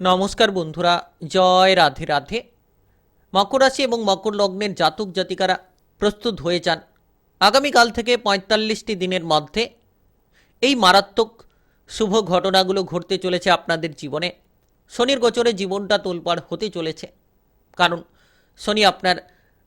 নমস্কার বন্ধুরা, জয় রাধে রাধে। মকর রাশি এবং মকর লগ্নের জাতক জাতিকারা প্রস্তুত হয়ে যান আগামীকাল থেকে পঁয়তাল্লিশটি দিনের মধ্যে। এই মারাত্মক শুভ ঘটনাগুলো ঘটতে চলেছে আপনাদের জীবনে। শনির গোচরে জীবনটা তোলপাড় হতে চলেছে। কারণ শনি আপনার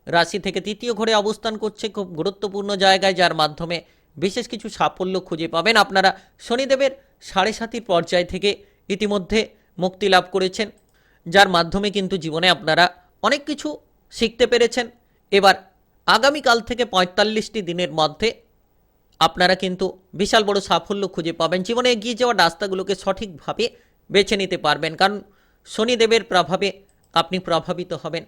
রাশি থেকে তৃতীয় ঘরে অবস্থান করছে খুব গুরুত্বপূর্ণ জায়গায়, যার মাধ্যমে বিশেষ কিছু সাফল্য খুঁজে পাবেন আপনারা শনিদেবের সাড়ে সাতির পর্যায় থেকে। ইতিমধ্যে মুক্তি লাভ করেছেন, যার মাধ্যমে কিন্তু জীবনে আপনারা অনেক কিছু শিখতে পেরেছেন। এবার আগামীকাল থেকে পঁয়তাল্লিশটি দিনের মধ্যে আপনারা কিন্তু বিশাল বড় সাফল্য খুঁজে পাবেন। জীবনে এগিয়ে যাওয়া রাস্তাগুলোকে সঠিকভাবে বেছে নিতে পারবেন, কারণ শনিদেবের প্রভাবে আপনি প্রভাবিত হবেন।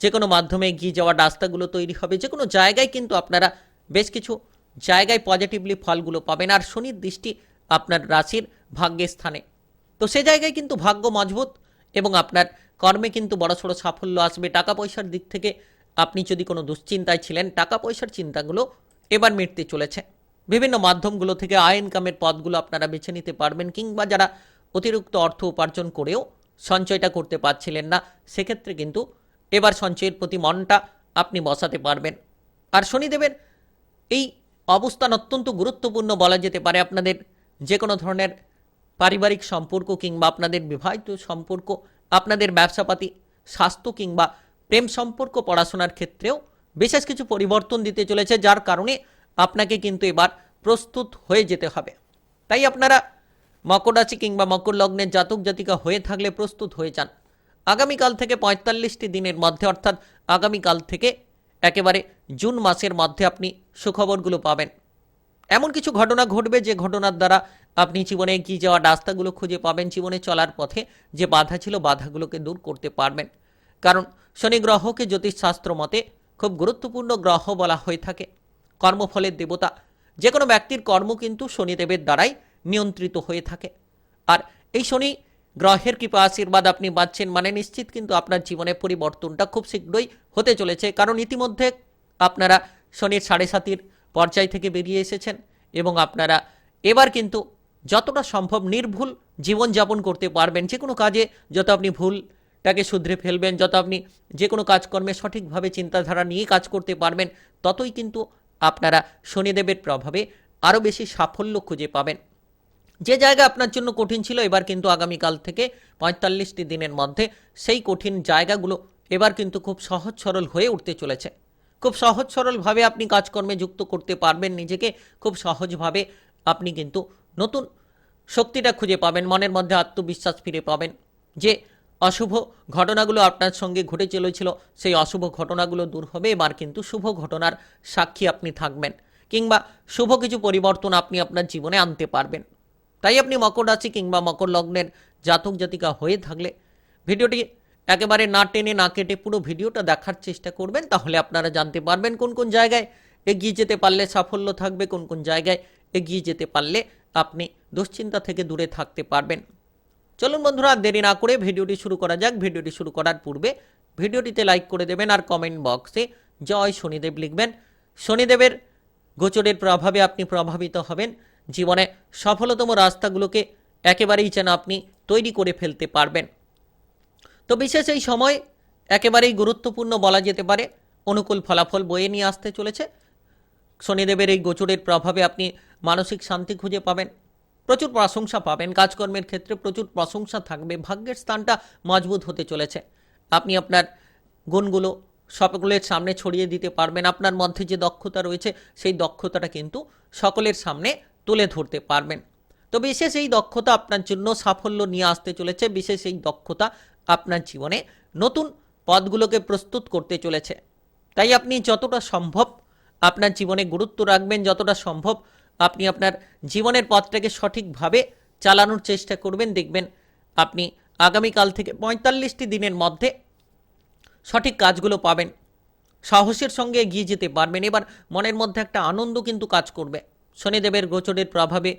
যে কোনো মাধ্যমে এগিয়ে যাওয়া রাস্তাগুলো তৈরি হবে যে কোনো জায়গায় কিন্তু আপনারা বেশ কিছু জায়গায় পজিটিভলি ফলগুলো পাবেন। আর শনির দৃষ্টি আপনার রাশির ভাগ্যের স্থানে। তো সে জায়গায় কিন্তু ভাগ্য মজবুত এবং আপনার কর্মে কিন্তু বড়সড় সাফল্য আসবে। টাকা পয়সার দিক থেকে আপনি যদি কোনো দুশ্চিন্তায় ছিলেন, টাকা পয়সার চিন্তাগুলো এবার মিটতে চলেছে। বিভিন্ন মাধ্যমগুলো থেকে আয় ইনকামের পথগুলো আপনারা বেছে নিতে পারবেন কিংবা যারা অতিরিক্ত অর্থ উপার্জন করেও সঞ্চয়টা করতে পারছিলেন না, সেক্ষেত্রে কিন্তু এবার সঞ্চয়ের প্রতি মনটা আপনি বসাতে পারবেন। আর শনিদেবের এই অবস্থান অত্যন্ত গুরুত্বপূর্ণ বলা যেতে পারে। আপনাদের যে কোনো ধরনের পারিবারিক সম্পর্ক কিংবা আপনাদের বিবাহিত সম্পর্ক, আপনাদের ব্যবসাপাতি, স্বাস্থ্য কিংবা প্রেম সম্পর্ক পড়াশোনার ক্ষেত্রেও বিশেষ কিছু পরিবর্তন দিতে চলেছে, যার কারণে আপনাকে কিন্তু এবার প্রস্তুত হয়ে যেতে হবে। তাই আপনারা মকর রাশি কিংবা মকর লগ্নের জাতক জাতিকা হয়ে থাকলে প্রস্তুত হয়ে যান। আগামীকাল থেকে পঁয়তাল্লিশটি দিনের মধ্যে, অর্থাৎ আগামীকাল থেকে একেবারে জুন মাসের মধ্যে আপনি সুখবরগুলো পাবেন। এমন কিছু ঘটনা ঘটবে যে ঘটনার দ্বারা আপনি জীবনে এগিয়ে যাওয়া রাস্তাগুলো খুঁজে পাবেন জীবনে চলার পথে? যে বাধা ছিল বাধাগুলোকে দূর করতে পারবেন। কারণ শনি গ্রহকে জ্যোতিষশাস্ত্র মতে খুব গুরুত্বপূর্ণ গ্রহ বলা হয়ে থাকে। কর্মফলের দেবতা যে কোনো ব্যক্তির কর্ম কিন্তু শনিদেবের দ্বারাই নিয়ন্ত্রিত হয়ে থাকে। আর এই শনি গ্রহের কৃপা, আশীর্বাদ আপনি পাচ্ছেন মানে নিশ্চিত কিন্তু আপনার জীবনে পরিবর্তনটা খুব শীঘ্রই হতে চলেছে। কারণ ইতিমধ্যে আপনারা শনির সাড়ে সাতির পর্যায় থেকে বেরিয়ে এসেছেন এবং আপনারা এবার কিন্তু যতটা সম্ভব নির্ভুল জীবনযাপন করতে পারবেন। যে কোনো কাজে যত আপনি ভুলটাকে শুধরে ফেলবেন, যত আপনি যে কোনো কাজকর্মে সঠিকভাবে চিন্তাধারা নিয়ে কাজ করতে পারবেন, ততই কিন্তু আপনারা শনিদেবের প্রভাবে আরও বেশি সাফল্য খুঁজে পাবেন। যে জায়গা আপনার জন্য কঠিন ছিল, এবার কিন্তু আগামীকাল থেকে পঁয়তাল্লিশটি দিনের মধ্যে সেই কঠিন জায়গাগুলো এবার কিন্তু খুব সহজ সরল হয়ে উঠতে চলেছে। খুব সহজ সরলভাবে আপনি কাজকর্মে যুক্ত করতে পারবেন, নিজেকে খুব সহজভাবে আপনি কিন্তু নতুন শক্তিটা খুঁজে পাবেন, মনের মধ্যে আত্মবিশ্বাস ফিরে পাবেন যে অশুভ ঘটনাগুলো আপনার সঙ্গে ঘটে চলেছিল, সেই অশুভ ঘটনাগুলো দূর হবে, এবার কিন্তু শুভ ঘটনার সাক্ষী আপনি থাকবেন কিংবা শুভ কিছু পরিবর্তন আপনি আপনার জীবনে আনতে পারবেন। তাই আপনি মকর রাশি কিংবা মকর লগ্নের জাতক জাতিকা হয়ে থাকলে ভিডিওটি একেবারে না টেনে না কেটে পুরো ভিডিওটা দেখার চেষ্টা করবেন, তাহলে আপনারা জানতে পারবেন কোন কোন জায়গায় এগিয়ে যেতে পারলে সাফল্য থাকবে, কোন কোন জায়গায় এগিয়ে যেতে পারলে আপনি দুশ্চিন্তা থেকে দূরে থাকতে পারবেন। চলুন বন্ধুরা, দেরি না করে ভিডিওটি শুরু করা যাক। ভিডিওটি শুরু করার পূর্বে ভিডিওটিতে লাইক করে দেবেন আর কমেন্ট বক্সে জয় শনিদেব লিখবেন। শনিদেবের গোচরের প্রভাবে আপনি প্রভাবিত হবেন। জীবনে সফলতম রাস্তাগুলোকে একেবারেই যেন আপনি তৈরি করে ফেলতে পারবেন। তো বিশেষ এই সময় একেবারেই গুরুত্বপূর্ণ বলা যেতে পারে, অনুকূল ফলাফল বয়ে নিয়ে আসতে চলেছে। শনিদেবের এই গোচরের প্রভাবে আপনি মানসিক শান্তি খুঁজে পাবেন। প্রচুর প্রশংসা পাবেন। কাজকর্মের ক্ষেত্রে প্রচুর প্রশংসা থাকবে। ভাগ্যের স্থানটা মজবুত হতে চলেছে। আপনি আপনার গুণগুলো সকলের সামনে ছড়িয়ে দিতে পারবেন। আপনার মধ্যে যে দক্ষতা রয়েছে, সেই দক্ষতাটা কিন্তু সকলের সামনে তুলে ধরতে পারবেন। তো বিশেষ এই দক্ষতা আপনার জন্য সাফল্য নিয়ে আসতে চলেছে। বিশেষ এই দক্ষতা আপনার জীবনে নতুন পথগুলোকে প্রস্তুত করতে চলেছে। তাই আপনি যতটা সম্ভব আপনার জীবনে গুরুত্ব রাখবেন। যতটা সম্ভব আপনি আপনার জীবনের পথটাকে সঠিকভাবে চালানোর চেষ্টা করবেন। দেখবেন আপনি আগামীকাল থেকে পঁয়তাল্লিশটি দিনের মধ্যে সঠিক কাজগুলো পাবেন। সাহসের সঙ্গে এগিয়ে যেতে পারবেন। এবার মনের মধ্যে একটা আনন্দ কিন্তু কাজ করবে। শনিদেবের গোচরের প্রভাবে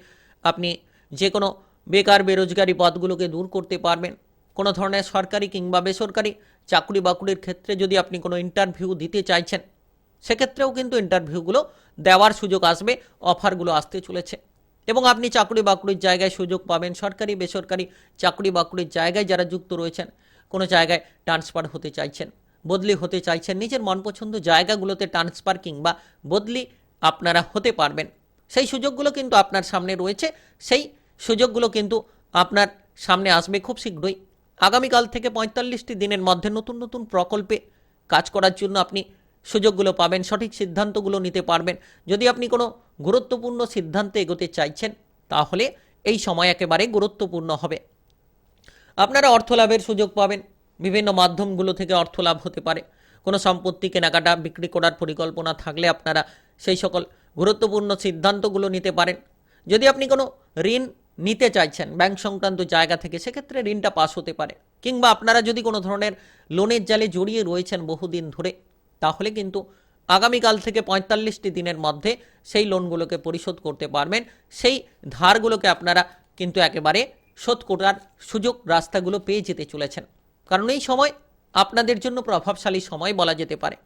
আপনি যে কোনো বেকার বেরোজগারি পদগুলোকে দূর করতে পারবেন। কোনো ধরনের সরকারি কিংবা বেসরকারি চাকরি বাকরির ক্ষেত্রে যদি আপনি কোনো ইন্টারভিউ দিতে চাইছেন সেক্ষেত্রেও কিন্তু ইন্টারভিউগুলো দেওয়ার সুযোগ আসবে অফারগুলো আসতে চলেছে। এবং আপনি চাকরি বাকরির জায়গায় সুযোগ পাবেন, সরকারি, বেসরকারি চাকরি বাকরির জায়গায় যারা যুক্ত রয়েছেন, কোনো জায়গায় ট্রান্সফার হতে চাইছেন, বদলি হতে চাইছেন, নিজের মন পছন্দ জায়গাগুলোতে ট্রান্সফার কিংবা বদলি আপনারা হতে পারবেন। সেই সুযোগগুলো কিন্তু আপনার সামনে রয়েছে, সেই সুযোগগুলো কিন্তু আপনার সামনে আসবে খুব শীঘ্রই। আগামীকাল থেকে পঁয়তাল্লিশটি দিনের মধ্যে নতুন নতুন প্রকল্পে কাজ করার জন্য আপনি সুযোগগুলো পাবেন, সঠিক সিদ্ধান্তগুলো নিতে পারবেন। যদি আপনি কোনো গুরুত্বপূর্ণ সিদ্ধান্তে এগোতে চাইছেন, তাহলে এই সময় একেবারে গুরুত্বপূর্ণ হবে। আপনারা অর্থ লাভের সুযোগ পাবেন, বিভিন্ন মাধ্যমগুলো থেকে অর্থ লাভ হতে পারে। কোনো সম্পত্তি কেনাকাটা, বিক্রি করার পরিকল্পনা থাকলে আপনারা সেই সকল গুরুত্বপূর্ণ সিদ্ধান্তগুলো নিতে পারেন। যদি আপনি কোনো ঋণ নিতে চাইছেন, ব্যাংক সংক্রান্ত জায়গা থেকে, সেক্ষেত্রে ঋণটা পাস হতে পারে। কিংবা আপনারা যদি কোনো ধরনের লোনের জালে জড়িয়ে রয়েছেন বহুদিন ধরে তাহলে কিন্তু আগামীকাল থেকে পঁয়তাল্লিশটি দিনের মধ্যে সেই লোনগুলোকে পরিশোধ করতে পারবেন। সেই ধারগুলোকে আপনারা কিন্তু একেবারে শোধ করার সুযোগ রাস্তাগুলো পেয়ে যেতে চলেছেন। কারণ এই সময় আপনাদের জন্য প্রভাবশালী সময় বলা যেতে পারে।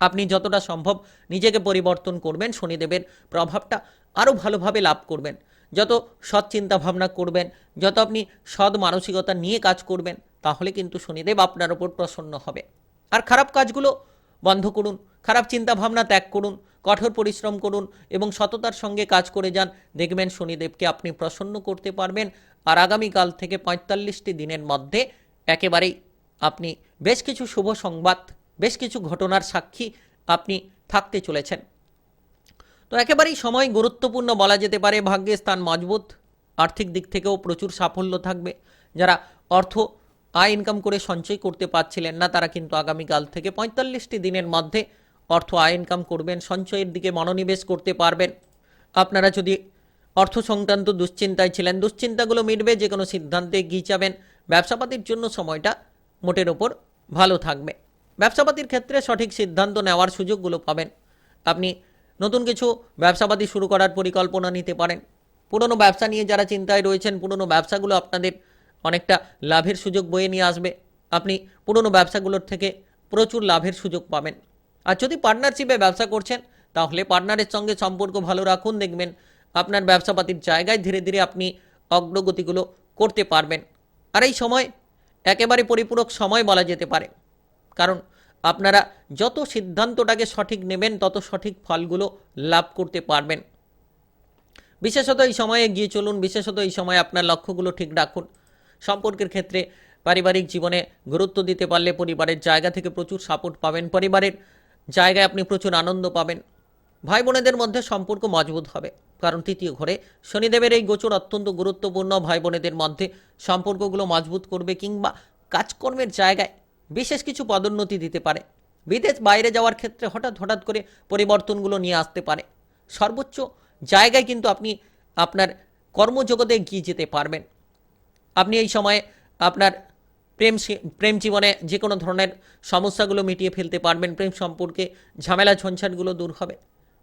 আপনি যতটা সম্ভব নিজেকে পরিবর্তন করবেন, শনিদেবের প্রভাবটা আরও ভালোভাবে লাভ করবেন। যত সৎ চিন্তা ভাবনা করবেন, যত আপনি সৎ মানসিকতা নিয়ে কাজ করবেন, তাহলে কিন্তু শনিদেব আপনার ওপর প্রসন্ন হবে। আর খারাপ কাজগুলো বন্ধ করুন, খারাপ চিন্তা ভাবনা ত্যাগ করুন, কঠোর পরিশ্রম করুন এবং সততার সঙ্গে কাজ করে যান। দেখবেন শনিদেবকে আপনি প্রসন্ন করতে পারবেন আর আগামীকাল থেকে পঁয়তাল্লিশটি দিনের মধ্যে একেবারেই আপনি বেশ কিছু শুভ সংবাদ, বেশ কিছু ঘটনার সাক্ষী আপনি থাকতে চলেছেন। তো একেবারেই সময় গুরুত্বপূর্ণ বলা যেতে পারে, ভাগ্যের স্থান মজবুত, আর্থিক দিক থেকেও প্রচুর সাফল্য থাকবে। যারা অর্থ আয় ইনকাম করে সঞ্চয় করতে পারছিলেন না, তারা কিন্তু আগামীকাল থেকে পঁয়তাল্লিশটি দিনের মধ্যে অর্থ আয় ইনকাম করবেন, সঞ্চয়ের দিকে মনোনিবেশ করতে পারবেন। আপনারা যদি অর্থ সংক্রান্ত দুশ্চিন্তায় ছিলেন, দুশ্চিন্তাগুলো মিটবে যে কোনো সিদ্ধান্তে এগিয়ে যাবেন। ব্যবসাপাতির জন্য সময়টা মোটের ওপর ভালো থাকবে। ব্যবসাপাতির ক্ষেত্রে সঠিক সিদ্ধান্ত নেওয়ার সুযোগগুলো পাবেন। আপনি নতুন কিছু ব্যবসাপাতি শুরু করার পরিকল্পনা নিতে পারেন। পুরনো ব্যবসা নিয়ে যারা চিন্তায় রয়েছেন, পুরনো ব্যবসাগুলো আপনাদের অনেকটা লাভের সুযোগ বয়ে নিয়ে আসবে। আপনি পুরনো ব্যবসাগুলোর থেকে প্রচুর লাভের সুযোগ পাবেন। আর যদি পার্টনারশিপে ব্যবসা করছেন, তাহলে পার্টনারের সঙ্গে সম্পর্ক ভালো রাখুন, দেখবেন আপনার ব্যবসাপাতির জায়গায় ধীরে ধীরে আপনি অগ্রগতিগুলো করতে পারবেন। আর এই সময় একেবারে পরিপূরক সময় বলা যেতে পারে। কারণ আপনারা যত সিদ্ধান্তটাকে সঠিক নেবেন, তত সঠিক ফলগুলো লাভ করতে পারবেন। বিশেষত এই সময়ে এগিয়ে চলুন, বিশেষত এই সময় আপনার লক্ষ্যগুলো ঠিক রাখুন। সম্পর্কের ক্ষেত্রে পারিবারিক জীবনে গুরুত্ব দিতে পারলে পরিবারের জায়গা থেকে প্রচুর সাপোর্ট পাবেন। পরিবারের জায়গায় আপনি প্রচুর আনন্দ পাবেন। ভাই বোনেদের মধ্যে সম্পর্ক মজবুত হবে। কারণ তৃতীয় ঘরে শনিদেবের এই গোচর অত্যন্ত গুরুত্বপূর্ণ। ভাই বোনেদের মধ্যে সম্পর্কগুলো মজবুত করবে কিংবা কাজকর্মের জায়গায় বিশেষ কিছু পদোন্নতি দিতে পারে। বিদেশ বাইরে যাওয়ার ক্ষেত্রে হঠাৎ হঠাৎ করে পরিবর্তনগুলো নিয়ে আসতে পারে। সর্বোচ্চ জায়গায় কিন্তু আপনি আপনার কর্মজগতে এগিয়ে যেতে পারবেন। আপনি এই সময়ে আপনার প্রেম প্রেম জীবনে যে কোনো ধরনের সমস্যাগুলো মিটিয়ে ফেলতে পারবেন, প্রেম সম্পর্কে ঝামেলা ঝঞ্ঝাটগুলো দূর হবে।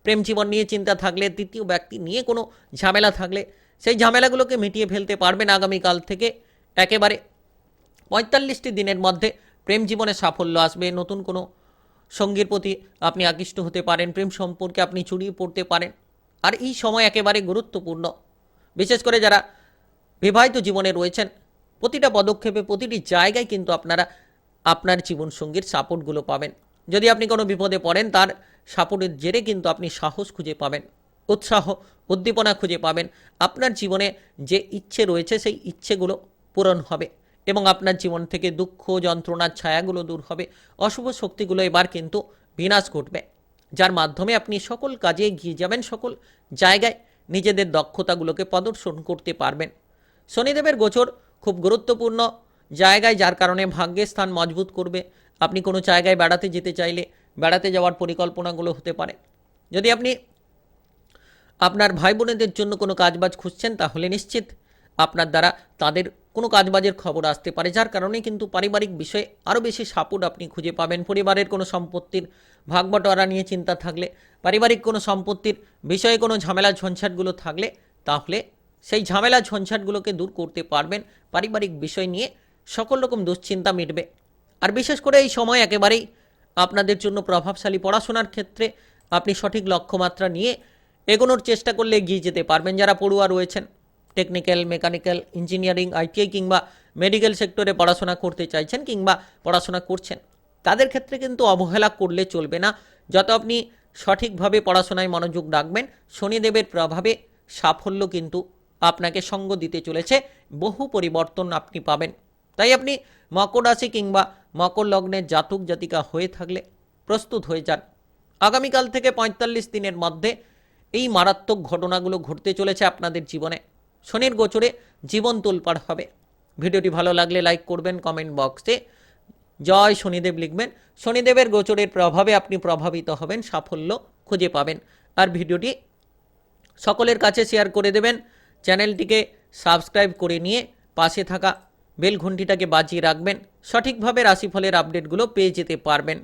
প্রেম জীবন নিয়ে চিন্তা থাকলে তৃতীয় ব্যক্তি নিয়ে কোনো ঝামেলা থাকলে সেই ঝামেলাগুলোকে মিটিয়ে ফেলতে পারবেন আগামীকাল থেকে একেবারে পঁয়তাল্লিশটি দিনের মধ্যে প্রেম জীবনে সাফল্য আসবে। নতুন কোনো সঙ্গীর প্রতি আপনি আকৃষ্ট হতে পারেন, প্রেম সম্পর্কে আপনি চুরিয়ে পড়তে পারেন। আর এই সময় একেবারে গুরুত্বপূর্ণ। বিশেষ করে যারা বিবাহিত জীবনে রয়েছেন। প্রতিটা পদক্ষেপে, প্রতিটি জায়গায় কিন্তু আপনারা আপনার জীবনসঙ্গীর সাপোর্টগুলো পাবেন। যদি আপনি কোনো বিপদে পড়েন, তার সাপোর্টের জেরে কিন্তু আপনি সাহস খুঁজে পাবেন, উৎসাহ, উদ্দীপনা খুঁজে পাবেন। আপনার জীবনে যে ইচ্ছে রয়েছে, সেই ইচ্ছেগুলো পূরণ হবে এবং আপনার জীবন থেকে দুঃখ যন্ত্রণার ছায়াগুলো দূর হবে। অশুভ শক্তিগুলো এবার কিন্তু বিনাশ ঘটবে, যার মাধ্যমে আপনি সকল কাজে এগিয়ে যাবেন, সকল জায়গায় নিজেদের দক্ষতাগুলোকে প্রদর্শন করতে পারবেন। শনিদেবের গোচর খুব গুরুত্বপূর্ণ জায়গায়, যার কারণে ভাগ্যের স্থান মজবুত করবে। আপনি কোনো জায়গায় বেড়াতে যেতে চাইলে বেড়াতে যাওয়ার পরিকল্পনাগুলো হতে পারে। যদি আপনি আপনার ভাই বোনেদের জন্য কোনো কাজবাজ খুঁজছেন, তাহলে নিশ্চিত আপনার দ্বারা তাদের কোনো কাজবাজের খবর আসতে পারে, যার কারণে কিন্তু পারিবারিক বিষয়ে আরও বেশি সাপোর্ট আপনি খুঁজে পাবেন। পরিবারের কোনো সম্পত্তির ভাগ বটোয়ারা নিয়ে চিন্তা থাকলে, পারিবারিক কোনো সম্পত্তির বিষয়ে কোনো ঝামেলা ঝঞ্ঝাটগুলো থাকলে, তাহলে সেই ঝামেলা ঝঞ্ঝাটগুলোকে দূর করতে পারবেন পারিবারিক বিষয় নিয়ে সকল রকম দুশ্চিন্তা মিটবে। আর বিশেষ করে এই সময় একেবারেই আপনাদের জন্য প্রভাবশালী পড়াশোনার ক্ষেত্রে আপনি সঠিক লক্ষ্যমাত্রা নিয়ে এগোনোর চেষ্টা করলে এগিয়ে যেতে পারবেন। যারা পড়ুয়া রয়েছেন টেকনিক্যাল মেকানিক্যাল ইঞ্জিনিয়ারিং আইটিআই কিংবা মেডিকেল সেক্টরে পড়াশোনা করতে চাইছেন কিংবা পড়াশোনা করছেন, তাদের ক্ষেত্রে কিন্তু অবহেলা করলে চলবে না। যত আপনি সঠিকভাবে পড়াশোনায় মনোযোগ রাখবেন, শনিদেবের প্রভাবে সাফল্য কিন্তু আপনাকে সঙ্গ দিতে চলেছে, বহু পরিবর্তন আপনি পাবেন। তাই আপনি মকর রাশি কিংবা মকর লগ্নের জাতক জাতিকা হয়ে থাকলে প্রস্তুত হয়ে যান। আগামীকাল থেকে পঁয়তাল্লিশ দিনের মধ্যে এই মারাত্মক ঘটনাগুলো ঘটতে চলেছে আপনাদের জীবনে। শনির গোচরে জীবন তোলপাড় হবে। ভিডিওটি ভালো লাগলে লাইক করবেন, কমেন্ট বক্সে জয় শনিদেব লিখবেন। শনিদেবের গোচরের প্রভাবে আপনি প্রভাবিত হবেন, সাফল্য খুঁজে পাবেন। আর ভিডিওটি সকলের কাছে শেয়ার করে দেবেন। চ্যানেলটিকে সাবস্ক্রাইব করে নিয়ে পাশে থাকা বেল ঘন্টিটাকে বাজিয়ে রাখবেন। সঠিকভাবে রাশিফলের আপডেটগুলো পেয়ে যেতে পারবেন।